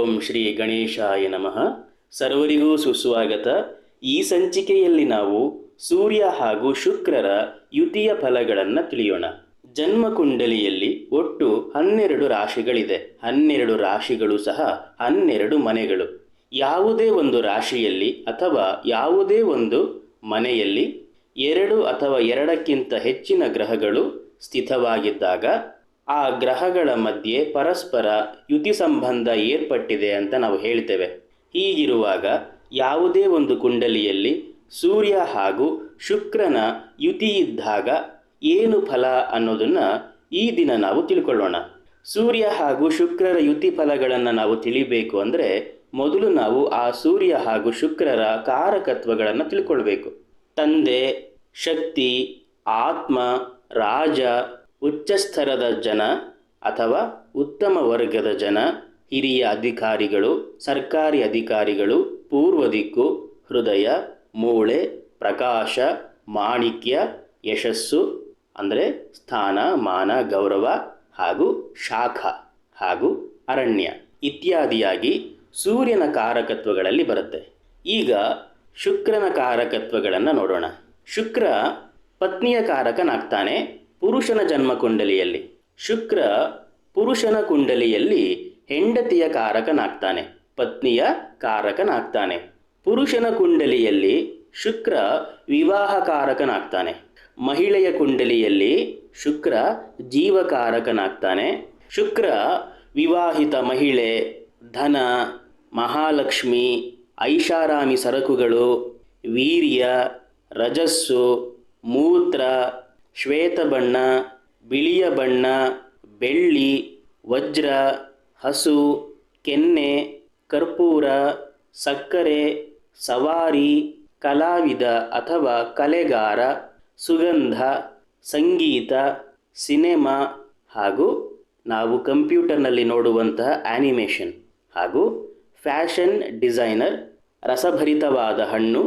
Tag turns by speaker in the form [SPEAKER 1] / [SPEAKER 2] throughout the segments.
[SPEAKER 1] ಓಂ ಶ್ರೀ ಗಣೇಶಾಯ ನಮಃ. ಸರ್ವರಿಗೂ ಸುಸ್ವಾಗತ. ಈ ಸಂಚಿಕೆಯಲ್ಲಿ ನಾವು ಸೂರ್ಯ ಹಾಗೂ ಶುಕ್ರರ ಯುತಿಯ ಫಲಗಳನ್ನು ತಿಳಿಯೋಣ. ಜನ್ಮ ಕುಂಡಲಿಯಲ್ಲಿ ಒಟ್ಟು ಹನ್ನೆರಡು ರಾಶಿಗಳಿದೆ. ಹನ್ನೆರಡು ರಾಶಿಗಳು ಸಹ ಹನ್ನೆರಡು ಮನೆಗಳು. ಯಾವುದೇ ಒಂದು ರಾಶಿಯಲ್ಲಿ ಅಥವಾ ಯಾವುದೇ ಒಂದು ಮನೆಯಲ್ಲಿ ಎರಡು ಅಥವಾ ಎರಡಕ್ಕಿಂತ ಹೆಚ್ಚಿನ ಗ್ರಹಗಳು ಸ್ಥಿತವಾಗಿದ್ದಾಗ ಆ ಗ್ರಹಗಳ ಮಧ್ಯೆ ಪರಸ್ಪರ ಯುತಿ ಸಂಬಂಧ ಏರ್ಪಟ್ಟಿದೆ ಅಂತ ನಾವು ಹೇಳ್ತೇವೆ. ಹೀಗಿರುವಾಗ ಯಾವುದೇ ಒಂದು ಕುಂಡಲಿಯಲ್ಲಿ ಸೂರ್ಯ ಹಾಗೂ ಶುಕ್ರನ ಯುತಿ ಇದ್ದಾಗ ಏನು ಫಲ ಅನ್ನೋದನ್ನು ಈ ದಿನ ನಾವು ತಿಳ್ಕೊಳ್ಳೋಣ. ಸೂರ್ಯ ಹಾಗೂ ಶುಕ್ರರ ಯುತಿ ಫಲಗಳನ್ನು ನಾವು ತಿಳಿಬೇಕು ಅಂದರೆ ಮೊದಲು ನಾವು ಆ ಸೂರ್ಯ ಹಾಗೂ ಶುಕ್ರರ ಕಾರಕತ್ವಗಳನ್ನು ತಿಳ್ಕೊಳ್ಬೇಕು. ತಂದೆ, ಶಕ್ತಿ, ಆತ್ಮ, ರಾಜ ಉಚ್ಚಸ್ಥರದ ಜನ ಅಥವಾ ಉತ್ತಮ ವರ್ಗದ ಜನ, ಹಿರಿಯ ಅಧಿಕಾರಿಗಳು, ಸರ್ಕಾರಿ ಅಧಿಕಾರಿಗಳು, ಪೂರ್ವ ದಿಕ್ಕು, ಹೃದಯ, ಮೂಳೆ, ಪ್ರಕಾಶ, ಮಾಣಿಕ್ಯ, ಯಶಸ್ಸು, ಅಂದರೆ ಸ್ಥಾನ, ಮಾನ, ಗೌರವ ಹಾಗೂ ಶಾಖ ಹಾಗೂ ಅರಣ್ಯ ಇತ್ಯಾದಿಯಾಗಿ ಸೂರ್ಯನ ಕಾರಕತ್ವಗಳಲ್ಲಿ ಬರುತ್ತೆ. ಈಗ ಶುಕ್ರನ ಕಾರಕತ್ವಗಳನ್ನು ನೋಡೋಣ. ಶುಕ್ರ ಪತ್ನಿಯ ಕಾರಕನಾಗ್ತಾನೆ. ಪುರುಷನ ಜನ್ಮ ಕುಂಡಲಿಯಲ್ಲಿ. ಶುಕ್ರ ಪುರುಷನ ಕುಂಡಲಿಯಲ್ಲಿ ಹೆಂಡತಿಯ ಕಾರಕನಾಗ್ತಾನೆ, ಪತ್ನಿಯ ಕಾರಕನಾಗ್ತಾನೆ. ಪುರುಷನ ಕುಂಡಲಿಯಲ್ಲಿ ಶುಕ್ರ ವಿವಾಹ ಕಾರಕನಾಗ್ತಾನೆ. ಮಹಿಳೆಯ ಕುಂಡಲಿಯಲ್ಲಿ ಶುಕ್ರ ಜೀವಕಾರಕನಾಗ್ತಾನೆ ಶುಕ್ರ ವಿವಾಹಿತ ಮಹಿಳೆ, ಧನ, ಮಹಾಲಕ್ಷ್ಮಿ, ಐಷಾರಾಮಿ ಸರಕುಗಳು, ವೀರ್ಯ, ರಜಸ್ಸು, ಮೂತ್ರ ಶ್ವೇತ ಬಣ್ಣ, ಬಿಳಿಯ ಬಣ್ಣ, ಬೆಳ್ಳಿ, ವಜ್ರ, ಹಸು, ಕೆನ್ನೆ, ಕರ್ಪೂರ, ಸಕ್ಕರೆ, ಸವಾರಿ, ಕಲಾವಿದ ಅಥವಾ ಕಲೆಗಾರ, ಸುಗಂಧ, ಸಂಗೀತ, ಸಿನೆಮಾ ಹಾಗೂ ನಾವು ಕಂಪ್ಯೂಟರ್ನಲ್ಲಿ ನೋಡುವಂತಹ ಆ್ಯನಿಮೇಷನ್ ಹಾಗೂ ಫ್ಯಾಷನ್ ಡಿಸೈನರ್, ರಸಭರಿತವಾದ ಹಣ್ಣು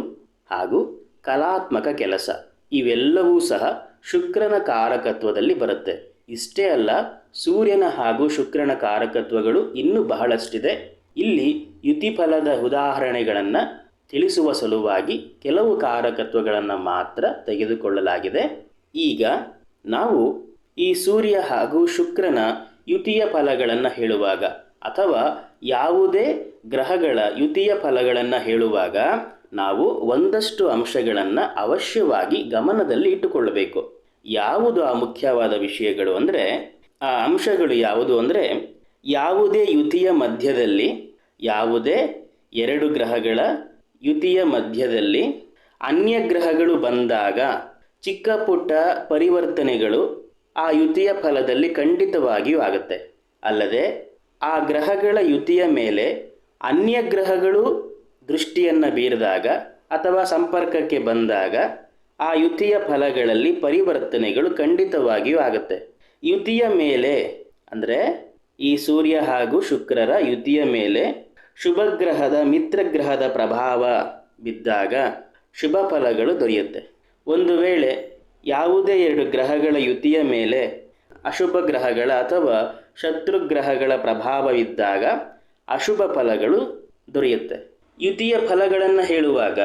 [SPEAKER 1] ಹಾಗೂ ಕಲಾತ್ಮಕ ಕೆಲಸ. ಇವೆಲ್ಲವೂ ಸಹ ಶುಕ್ರನ ಕಾರಕತ್ವದಲ್ಲಿ ಬರುತ್ತೆ. ಇಷ್ಟೇ ಅಲ್ಲ, ಸೂರ್ಯನ ಹಾಗೂ ಶುಕ್ರನ ಕಾರಕತ್ವಗಳು ಇನ್ನೂ ಬಹಳಷ್ಟಿದೆ. ಇಲ್ಲಿ ಯುತಿಫಲದ ಉದಾಹರಣೆಗಳನ್ನು ತಿಳಿಸುವ ಸಲುವಾಗಿ ಕೆಲವು ಕಾರಕತ್ವಗಳನ್ನು ಮಾತ್ರ ತೆಗೆದುಕೊಳ್ಳಲಾಗಿದೆ. ಈಗ ನಾವು ಈ ಸೂರ್ಯ ಹಾಗೂ ಶುಕ್ರನ ಯುತಿಯ ಫಲಗಳನ್ನು ಹೇಳುವಾಗ ಅಥವಾ ಯಾವುದೇ ಗ್ರಹಗಳ ಯುತಿಯ ಫಲಗಳನ್ನು ಹೇಳುವಾಗ ನಾವು ಒಂದಷ್ಟು ಅಂಶಗಳನ್ನು ಅವಶ್ಯವಾಗಿ ಗಮನದಲ್ಲಿ ಇಟ್ಟುಕೊಳ್ಳಬೇಕು. ಯಾವುದು ಆ ಮುಖ್ಯವಾದ ವಿಷಯಗಳು ಅಂದರೆ, ಆ ಅಂಶಗಳು ಯಾವುದು ಅಂದರೆ, ಯಾವುದೇ ಯುತಿಯ ಮಧ್ಯದಲ್ಲಿ, ಯಾವುದೇ ಎರಡು ಗ್ರಹಗಳ ಯುತಿಯ ಮಧ್ಯದಲ್ಲಿ ಅನ್ಯ ಗ್ರಹಗಳು ಬಂದಾಗ ಚಿಕ್ಕ ಪುಟ್ಟ ಪರಿವರ್ತನೆಗಳು ಆ ಯುತಿಯ ಫಲದಲ್ಲಿ ಖಂಡಿತವಾಗಿಯೂ ಆಗುತ್ತೆ. ಅಲ್ಲದೆ ಆ ಗ್ರಹಗಳ ಯುತಿಯ ಮೇಲೆ ಅನ್ಯ ಗ್ರಹಗಳು ದೃಷ್ಟಿಯನ್ನು ಬೀರಿದಾಗ ಅಥವಾ ಸಂಪರ್ಕಕ್ಕೆ ಬಂದಾಗ ಆ ಯುತಿಯ ಫಲಗಳಲ್ಲಿ ಪರಿವರ್ತನೆಗಳು ಖಂಡಿತವಾಗಿಯೂ ಆಗುತ್ತೆ. ಯುತಿಯ ಮೇಲೆ ಅಂದರೆ ಈ ಸೂರ್ಯ ಹಾಗೂ ಶುಕ್ರರ ಯುತಿಯ ಮೇಲೆ ಶುಭಗ್ರಹದ ಮಿತ್ರಗ್ರಹದ ಪ್ರಭಾವ ಬಿದ್ದಾಗ ಶುಭ ಫಲಗಳು ದೊರೆಯುತ್ತೆ. ಒಂದು ವೇಳೆ ಯಾವುದೇ ಎರಡು ಗ್ರಹಗಳ ಯುತಿಯ ಮೇಲೆ ಅಶುಭ ಗ್ರಹಗಳ ಅಥವಾ ಶತ್ರುಗ್ರಹಗಳ ಪ್ರಭಾವವಿದ್ದಾಗ ಅಶುಭ ಫಲಗಳು ದೊರೆಯುತ್ತೆ. ಯುತಿಯ ಫಲಗಳನ್ನು ಹೇಳುವಾಗ,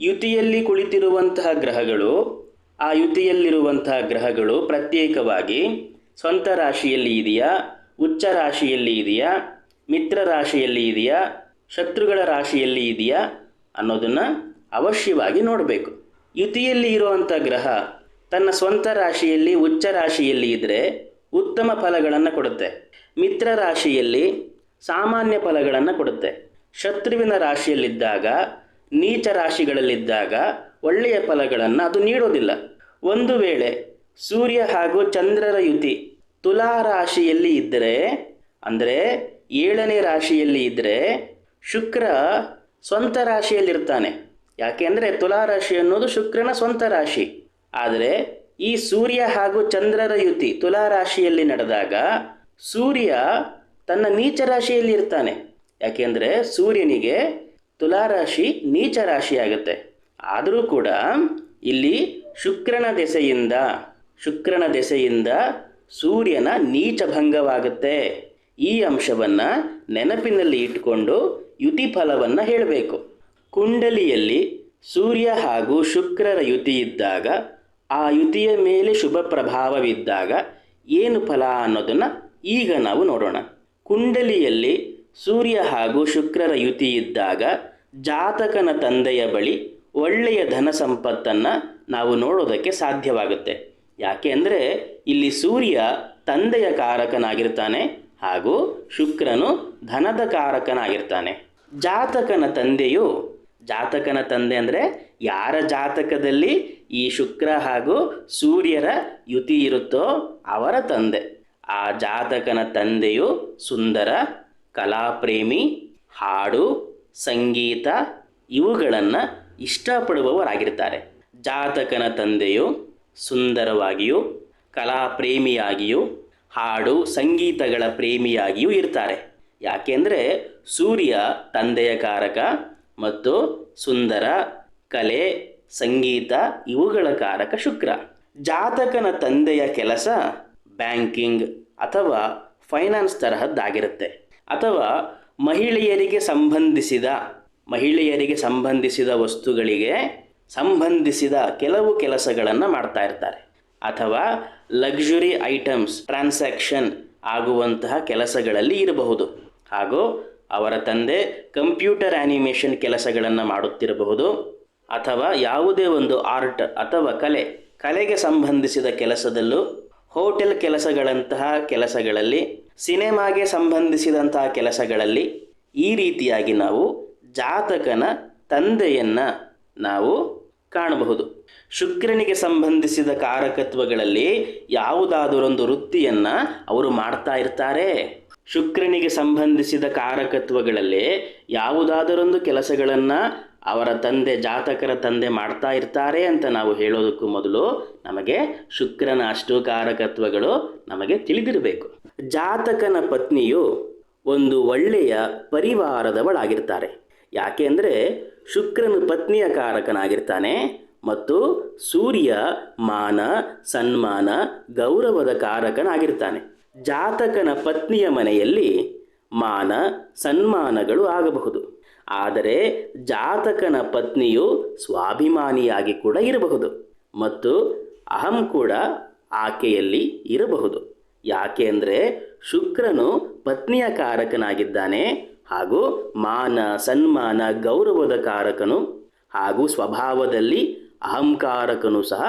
[SPEAKER 1] ಯುತಿಯಲ್ಲಿ ಕುಳಿತಿರುವಂತಹ ಗ್ರಹಗಳು, ಆ ಯುತಿಯಲ್ಲಿರುವಂತಹ ಗ್ರಹಗಳು ಪ್ರತ್ಯೇಕವಾಗಿ ಸ್ವಂತ ರಾಶಿಯಲ್ಲಿ ಇದೆಯಾ, ಉಚ್ಚ ರಾಶಿಯಲ್ಲಿ ಇದೆಯಾ, ಮಿತ್ರ ರಾಶಿಯಲ್ಲಿ ಇದೆಯಾ, ಶತ್ರುಗಳ ರಾಶಿಯಲ್ಲಿ ಇದೆಯಾ ಅನ್ನೋದನ್ನು ಅವಶ್ಯವಾಗಿ ನೋಡಬೇಕು. ಯುತಿಯಲ್ಲಿ ಇರುವಂಥ ಗ್ರಹ ತನ್ನ ಸ್ವಂತ ರಾಶಿಯಲ್ಲಿ, ಉಚ್ಚ ರಾಶಿಯಲ್ಲಿ ಇದ್ದರೆ ಉತ್ತಮ ಫಲಗಳನ್ನು ಕೊಡುತ್ತೆ. ಮಿತ್ರ ರಾಶಿಯಲ್ಲಿ ಸಾಮಾನ್ಯ ಫಲಗಳನ್ನು ಕೊಡುತ್ತೆ. ಶತ್ರುವಿನ ರಾಶಿಯಲ್ಲಿದ್ದಾಗ, ನೀಚ ರಾಶಿಗಳಲ್ಲಿದ್ದಾಗ ಒಳ್ಳೆಯ ಫಲಗಳನ್ನು ಅದು ನೀಡೋದಿಲ್ಲ. ಒಂದು ವೇಳೆ ಸೂರ್ಯ ಹಾಗೂ ಚಂದ್ರರ ಯುತಿ ತುಲಾ ರಾಶಿಯಲ್ಲಿ ಇದ್ದರೆ ಅಂದರೆ ಏಳನೇ ರಾಶಿಯಲ್ಲಿ ಇದ್ದರೆ ಶುಕ್ರ ಸ್ವಂತ ರಾಶಿಯಲ್ಲಿರ್ತಾನೆ. ಯಾಕೆಂದರೆ ತುಲಾ ರಾಶಿ ಅನ್ನೋದು ಶುಕ್ರನ ಸ್ವಂತ ರಾಶಿ. ಆದರೆ ಈ ಸೂರ್ಯ ಹಾಗೂ ಚಂದ್ರರ ಯುತಿ ತುಲಾ ರಾಶಿಯಲ್ಲಿ ನಡೆದಾಗ, ಸೂರ್ಯ ತನ್ನ ನೀಚ ರಾಶಿಯಲ್ಲಿ ಇರ್ತಾನೆ. ಯಾಕೆಂದರೆ ಸೂರ್ಯನಿಗೆ ತುಲಾ ರಾಶಿ ನೀಚ ರಾಶಿಯಾಗುತ್ತೆ. ಆದರೂ ಕೂಡ ಇಲ್ಲಿ ಶುಕ್ರನ ದೆಸೆಯಿಂದ ಶುಕ್ರನ ದೆಸೆಯಿಂದ ಸೂರ್ಯನ ನೀಚ ಭಂಗವಾಗುತ್ತೆ. ಈ ಅಂಶವನ್ನು ನೆನಪಿನಲ್ಲಿ ಇಟ್ಟುಕೊಂಡು ಯುತಿ ಫಲವನ್ನು ಹೇಳಬೇಕು. ಕುಂಡಲಿಯಲ್ಲಿ ಸೂರ್ಯ ಹಾಗೂ ಶುಕ್ರರ ಯುತಿ ಇದ್ದಾಗ, ಆ ಯುತಿಯ ಮೇಲೆ ಶುಭ ಪ್ರಭಾವವಿದ್ದಾಗ ಏನು ಫಲ ಅನ್ನೋದನ್ನು ಈಗ ನಾವು ನೋಡೋಣ. ಕುಂಡಲಿಯಲ್ಲಿ ಸೂರ್ಯ ಹಾಗೂ ಶುಕ್ರರ ಯುತಿಯಿದ್ದಾಗ ಜಾತಕನ ತಂದೆಯ ಬಳಿ ಒಳ್ಳೆಯ ಧನ ಸಂಪತ್ತನ್ನು ನಾವು ನೋಡೋದಕ್ಕೆ ಸಾಧ್ಯವಾಗುತ್ತೆ. ಯಾಕೆ ಅಂದರೆ ಇಲ್ಲಿ ಸೂರ್ಯ ತಂದೆಯ ಕಾರಕನಾಗಿರ್ತಾನೆ ಹಾಗೂ ಶುಕ್ರನು ಧನದ ಕಾರಕನಾಗಿರ್ತಾನೆ. ಜಾತಕನ ತಂದೆಯು, ಜಾತಕನ ತಂದೆ ಅಂದರೆ ಯಾರ ಜಾತಕದಲ್ಲಿ ಈ ಶುಕ್ರ ಹಾಗೂ ಸೂರ್ಯರ ಯುತಿ ಇರುತ್ತೋ ಅವರ ತಂದೆ. ಆ ಜಾತಕನ ತಂದೆಯು ಸುಂದರ ಕಲಾಪ್ರೇಮಿ, ಹಾಡು, ಸಂಗೀತ ಇವುಗಳನ್ನು ಇಷ್ಟಪಡುವವರಾಗಿರ್ತಾರೆ. ಜಾತಕನ ತಂದೆಯು ಸುಂದರವಾಗಿಯೂ, ಕಲಾಪ್ರೇಮಿಯಾಗಿಯೂ, ಹಾಡು, ಸಂಗೀತಗಳ ಪ್ರೇಮಿಯಾಗಿಯೂ ಇರ್ತಾರೆ. ಯಾಕೆಂದರೆ ಸೂರ್ಯ ತಂದೆಯ ಕಾರಕ ಮತ್ತು ಸುಂದರ, ಕಲೆ, ಸಂಗೀತ ಇವುಗಳ ಕಾರಕ ಶುಕ್ರ. ಜಾತಕನ ತಂದೆಯ ಕೆಲಸ ಬ್ಯಾಂಕಿಂಗ್ ಅಥವಾ ಫೈನಾನ್ಸ್ ತರಹದ್ದಾಗಿರುತ್ತೆ. ಅಥವಾ ಮಹಿಳೆಯರಿಗೆ ಸಂಬಂಧಿಸಿದ ಮಹಿಳೆಯರಿಗೆ ಸಂಬಂಧಿಸಿದ ವಸ್ತುಗಳಿಗೆ ಸಂಬಂಧಿಸಿದ ಕೆಲವು ಕೆಲಸಗಳನ್ನು ಮಾಡ್ತಾ ಇರ್ತಾರೆ. ಅಥವಾ ಲಕ್ಸುರಿ ಐಟಮ್ಸ್ ಟ್ರಾನ್ಸಾಕ್ಷನ್ ಆಗುವಂತಹ ಕೆಲಸಗಳಲ್ಲಿ ಇರಬಹುದು. ಹಾಗೂ ಅವರ ತಂದೆ ಕಂಪ್ಯೂಟರ್ ಆ್ಯನಿಮೇಷನ್ ಕೆಲಸಗಳನ್ನು ಮಾಡುತ್ತಿರಬಹುದು. ಅಥವಾ ಯಾವುದೇ ಒಂದು ಆರ್ಟ್ ಅಥವಾ ಕಲೆ, ಕಲೆಗೆ ಸಂಬಂಧಿಸಿದ ಕೆಲಸದಲ್ಲೂ ಹೋಟೆಲ್ ಕೆಲಸಗಳಂತಹ ಕೆಲಸಗಳಲ್ಲಿ, ಸಿನಿಮಾಗೆ ಸಂಬಂಧಿಸಿದಂತಹ ಕೆಲಸಗಳಲ್ಲಿ ಈ ರೀತಿಯಾಗಿ ನಾವು ಜಾತಕನ ತಂದೆಯನ್ನು ನಾವು ಕಾಣಬಹುದು. ಶುಕ್ರನಿಗೆ ಸಂಬಂಧಿಸಿದ ಕಾರಕತ್ವಗಳಲ್ಲಿ ಯಾವುದಾದರೊಂದು ವೃತ್ತಿಯನ್ನು ಅವರು ಮಾಡ್ತಾ ಇರ್ತಾರೆ. ಶುಕ್ರನಿಗೆ ಸಂಬಂಧಿಸಿದ ಕಾರಕತ್ವಗಳಲ್ಲಿ ಯಾವುದಾದರೊಂದು ಕೆಲಸಗಳನ್ನು ಅವರ ತಂದೆ, ಜಾತಕರ ತಂದೆ ಮಾಡ್ತಾ ಇರ್ತಾರೆ ಅಂತ ನಾವು ಹೇಳೋದಕ್ಕೂ ಮೊದಲು ನಮಗೆ ಶುಕ್ರನ ಅಷ್ಟು ಕಾರಕತ್ವಗಳು ನಮಗೆ ತಿಳಿದಿರಬೇಕು. ಜಾತಕನ ಪತ್ನಿಯು ಒಂದು ಒಳ್ಳೆಯ ಪರಿವಾರದವಳಾಗಿರ್ತಾರೆ. ಯಾಕೆ ಅಂದರೆ ಶುಕ್ರನು ಪತ್ನಿಯ ಕಾರಕನಾಗಿರ್ತಾನೆ ಮತ್ತು ಸೂರ್ಯ ಮಾನ, ಸನ್ಮಾನ, ಗೌರವದ ಕಾರಕನಾಗಿರ್ತಾನೆ. ಜಾತಕನ ಪತ್ನಿಯ ಮನೆಯಲ್ಲಿ ಮಾನ, ಸನ್ಮಾನಗಳು ಆಗಬಹುದು. ಆದರೆ ಜಾತಕನ ಪತ್ನಿಯು ಸ್ವಾಭಿಮಾನಿಯಾಗಿ ಕೂಡ ಇರಬಹುದು ಮತ್ತು ಅಹಂ ಕೂಡ ಆಕೆಯಲ್ಲಿ ಇರಬಹುದು. ಯಾಕೆ ಅಂದರೆ ಶುಕ್ರನು ಪತ್ನಿಯ ಕಾರಕನಾಗಿದ್ದಾನೆ ಹಾಗೂ ಮಾನ, ಸನ್ಮಾನ, ಗೌರವದ ಕಾರಕನು ಹಾಗೂ ಸ್ವಭಾವದಲ್ಲಿ ಅಹಂಕಾರಕನು ಸಹ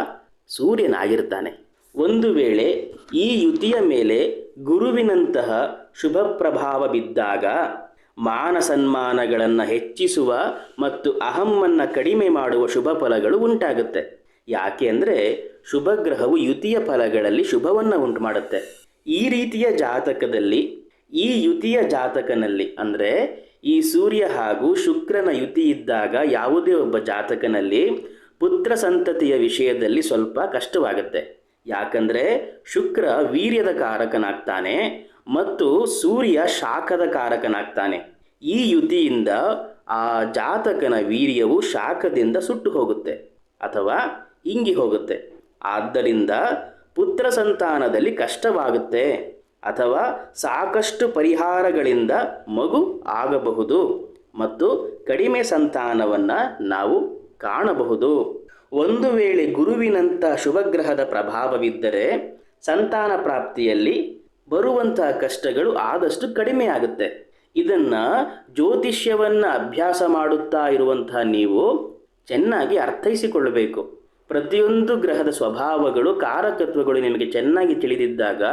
[SPEAKER 1] ಸೂರ್ಯನಾಗಿರ್ತಾನೆ. ಒಂದು ವೇಳೆ ಈ ಯುತಿಯ ಮೇಲೆ ಗುರುವಿನಂತಹ ಶುಭ ಪ್ರಭಾವ ಬಿದ್ದಾಗ ಮಾನ ಸನ್ಮಾನಗಳನ್ನು ಹೆಚ್ಚಿಸುವ ಮತ್ತು ಅಹಮ್ಮನ್ನು ಕಡಿಮೆ ಮಾಡುವ ಶುಭ ಫಲಗಳು ಉಂಟಾಗುತ್ತೆ. ಯಾಕೆ ಅಂದರೆ ಶುಭಗ್ರಹವು ಯುತಿಯ ಫಲಗಳಲ್ಲಿ ಶುಭವನ್ನು ಉಂಟು ಮಾಡುತ್ತೆ ಈ ರೀತಿಯ ಜಾತಕದಲ್ಲಿ, ಈ ಯುತಿಯ ಜಾತಕನಲ್ಲಿ ಅಂದರೆ ಈ ಸೂರ್ಯ ಹಾಗೂ ಶುಕ್ರನ ಯುತಿ ಇದ್ದಾಗ ಯಾವುದೇ ಒಬ್ಬ ಜಾತಕನಲ್ಲಿ ಪುತ್ರ ಸಂತತಿಯ ವಿಷಯದಲ್ಲಿ ಸ್ವಲ್ಪ ಕಷ್ಟವಾಗುತ್ತೆ. ಯಾಕಂದರೆ ಶುಕ್ರ ವೀರ್ಯದ ಕಾರಕನಾಗ್ತಾನೆ ಮತ್ತು ಸೂರ್ಯ ಶಾಖದ ಕಾರಕನಾಗ್ತಾನೆ. ಈ ಯುತಿಯಿಂದ ಆ ಜಾತಕನ ವೀರ್ಯವು ಶಾಖದಿಂದ ಸುಟ್ಟು ಹೋಗುತ್ತೆ ಅಥವಾ ಇಂಗಿ ಹೋಗುತ್ತೆ. ಆದ್ದರಿಂದ ಪುತ್ರ ಸಂತಾನದಲ್ಲಿ ಕಷ್ಟವಾಗುತ್ತೆ ಅಥವಾ ಸಾಕಷ್ಟು ಪರಿಹಾರಗಳಿಂದ ಮಗು ಆಗಬಹುದು ಮತ್ತು ಕಡಿಮೆ ಸಂತಾನವನ್ನು ನಾವು ಕಾಣಬಹುದು. ಒಂದು ವೇಳೆ ಗುರುವಿನಂಥ ಶುಭಗ್ರಹದ ಪ್ರಭಾವವಿದ್ದರೆ ಸಂತಾನ ಪ್ರಾಪ್ತಿಯಲ್ಲಿ ಬರುವಂತಹ ಕಷ್ಟಗಳು ಆದಷ್ಟು ಕಡಿಮೆ ಆಗುತ್ತೆ ಇದನ್ನ ಜ್ಯೋತಿಷ್ಯವನ್ನ ಅಭ್ಯಾಸ ಮಾಡುತ್ತಾ ಇರುವಂತಹ ನೀವು ಚೆನ್ನಾಗಿ ಅರ್ಥೈಸಿಕೊಳ್ಳಬೇಕು. ಪ್ರತಿಯೊಂದು ಗ್ರಹದ ಸ್ವಭಾವಗಳು, ಕಾರಕತ್ವಗಳು ನಿಮಗೆ ಚೆನ್ನಾಗಿ ತಿಳಿದಿದ್ದಾಗ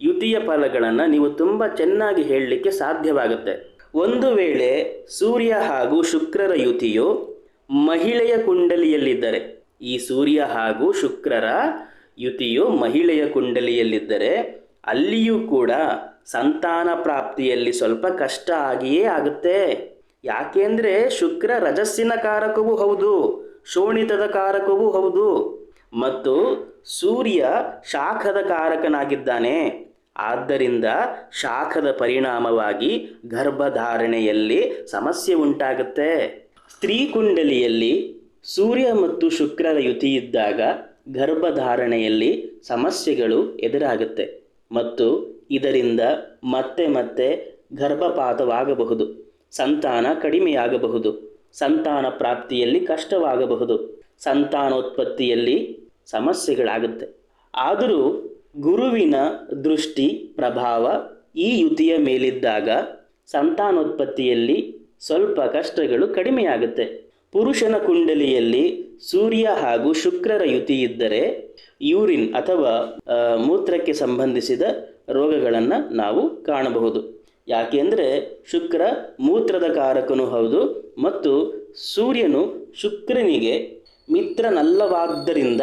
[SPEAKER 1] ಯುತಿಯ ಫಲಗಳನ್ನು ನೀವು ತುಂಬ ಚೆನ್ನಾಗಿ ಹೇಳಲಿಕ್ಕೆ ಸಾಧ್ಯವಾಗುತ್ತೆ. ಒಂದು ವೇಳೆ ಸೂರ್ಯ ಹಾಗೂ ಶುಕ್ರರ ಯುತಿಯು ಮಹಿಳೆಯ ಕುಂಡಲಿಯಲ್ಲಿದ್ದರೆ, ಈ ಸೂರ್ಯ ಹಾಗೂ ಶುಕ್ರರ ಯುತಿಯು ಮಹಿಳೆಯ ಕುಂಡಲಿಯಲ್ಲಿದ್ದರೆ ಅಲ್ಲಿಯೂ ಕೂಡ ಸಂತಾನ ಪ್ರಾಪ್ತಿಯಲ್ಲಿ ಸ್ವಲ್ಪ ಕಷ್ಟ ಆಗಿಯೇ ಆಗುತ್ತೆ. ಯಾಕೆಂದರೆ ಶುಕ್ರ ರಜಸ್ಸಿನ ಕಾರಕವೂ ಹೌದು, ಶೋಣಿತದ ಕಾರಕವೂ ಹೌದು. ಮತ್ತು ಸೂರ್ಯ ಶಾಖದ ಕಾರಕನಾಗಿದ್ದಾನೆ. ಆದ್ದರಿಂದ ಶಾಖದ ಪರಿಣಾಮವಾಗಿ ಗರ್ಭಧಾರಣೆಯಲ್ಲಿ ಸಮಸ್ಯೆ ಉಂಟಾಗುತ್ತೆ. ಸ್ತ್ರೀ ಕುಂಡಲಿಯಲ್ಲಿ ಸೂರ್ಯ ಮತ್ತು ಶುಕ್ರರ ಯುತಿ ಇದ್ದಾಗ ಗರ್ಭಧಾರಣೆಯಲ್ಲಿ ಸಮಸ್ಯೆಗಳು ಎದುರಾಗುತ್ತೆ. ಮತ್ತು ಇದರಿಂದ ಮತ್ತೆ ಮತ್ತೆ ಗರ್ಭಪಾತವಾಗಬಹುದು. ಸಂತಾನ ಕಡಿಮೆಯಾಗಬಹುದು. ಸಂತಾನ ಪ್ರಾಪ್ತಿಯಲ್ಲಿ ಕಷ್ಟವಾಗಬಹುದು. ಸಂತಾನೋತ್ಪತ್ತಿಯಲ್ಲಿ ಸಮಸ್ಯೆಗಳಾಗುತ್ತೆ. ಆದರೂ ಗುರುವಿನ ದೃಷ್ಟಿ, ಪ್ರಭಾವ ಈ ಯುತಿಯ ಮೇಲಿದ್ದಾಗ ಸಂತಾನೋತ್ಪತ್ತಿಯಲ್ಲಿ ಸ್ವಲ್ಪ ಕಷ್ಟಗಳು ಕಡಿಮೆಯಾಗುತ್ತೆ. ಪುರುಷನ ಕುಂಡಲಿಯಲ್ಲಿ ಸೂರ್ಯ ಹಾಗೂ ಶುಕ್ರರ ಯುತಿ ಇದ್ದರೆ ಯೂರಿನ್ ಅಥವಾ ಮೂತ್ರಕ್ಕೆ ಸಂಬಂಧಿಸಿದ ರೋಗಗಳನ್ನು ನಾವು ಕಾಣಬಹುದು. ಯಾಕೆಂದರೆ ಶುಕ್ರ ಮೂತ್ರದ ಕಾರಕನೂ ಹೌದು ಮತ್ತು ಸೂರ್ಯನು ಶುಕ್ರನಿಗೆ ಮಿತ್ರನಲ್ಲವಾದ್ದರಿಂದ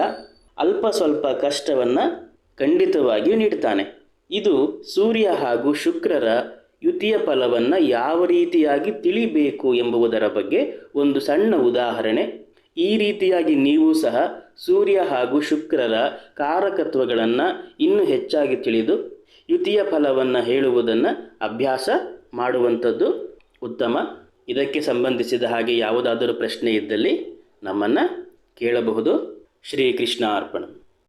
[SPEAKER 1] ಅಲ್ಪ ಸ್ವಲ್ಪ ಕಷ್ಟವನ್ನು ಖಂಡಿತವಾಗಿಯೂ ನೀಡ್ತಾನೆ. ಇದು ಸೂರ್ಯ ಹಾಗೂ ಶುಕ್ರರ ಯುತಿಯ ಫಲವನ್ನು ಯಾವ ರೀತಿಯಾಗಿ ತಿಳಿಬೇಕು ಎಂಬುದರ ಬಗ್ಗೆ ಒಂದು ಸಣ್ಣ ಉದಾಹರಣೆ. ಈ ರೀತಿಯಾಗಿ ನೀವು ಸಹ ಸೂರ್ಯ ಹಾಗೂ ಶುಕ್ರರ ಕಾರಕತ್ವಗಳನ್ನು ಇನ್ನೂ ಹೆಚ್ಚಾಗಿ ತಿಳಿದು ಯುತಿಯ ಫಲವನ್ನು ಹೇಳುವುದನ್ನು ಅಭ್ಯಾಸ ಮಾಡುವಂಥದ್ದು ಉತ್ತಮ. ಇದಕ್ಕೆ ಸಂಬಂಧಿಸಿದ ಹಾಗೆ ಯಾವುದಾದರೂ ಪ್ರಶ್ನೆ ಇದ್ದಲ್ಲಿ ನಮ್ಮನ್ನು ಕೇಳಬಹುದು. ಶ್ರೀಕೃಷ್ಣ ಅರ್ಪಣ